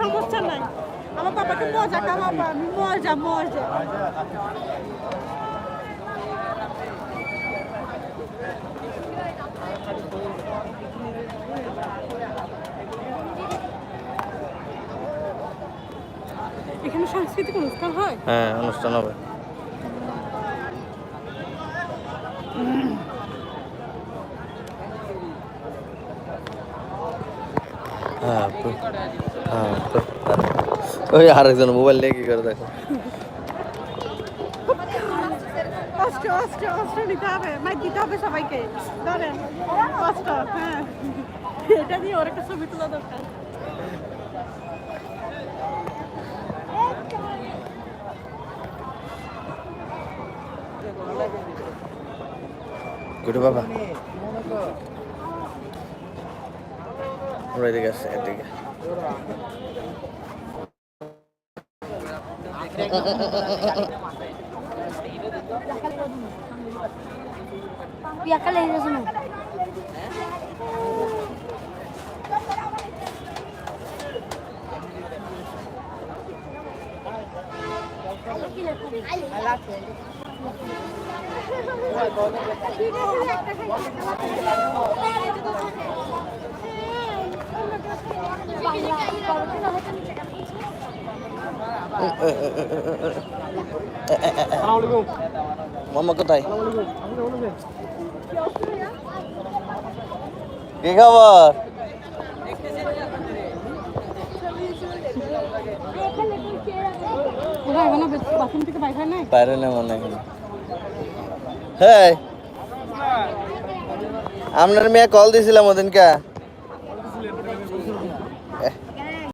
সমস্যা নাই। আমার বাবাকে মজা খাওয়াবো আমি মজা মজা এখানে সাংস্কৃতিক অনুষ্ঠান হয়? হ্যাঁ অনুষ্ঠান হবে। হ্যাঁ হ্যাঁ। ওই আরেকজন মোবাইল নিয়ে কি করে দেখো? কষ্ট কষ্ট কষ্ট নিতে হবে। মাইক দিতে হবে সবাইকে। ধরেন কষ্ট হ্যাঁ। এটা দিয়ে ওর একটা ছবি তোলা দরকার। গুডু বাবা। আমরা এদিকে আসছি এদিকে। Biarkan lagi মামা কোথায়? কি খবর? আপনার মেয়ে কল দিয়েছিলাম ওদিনকে।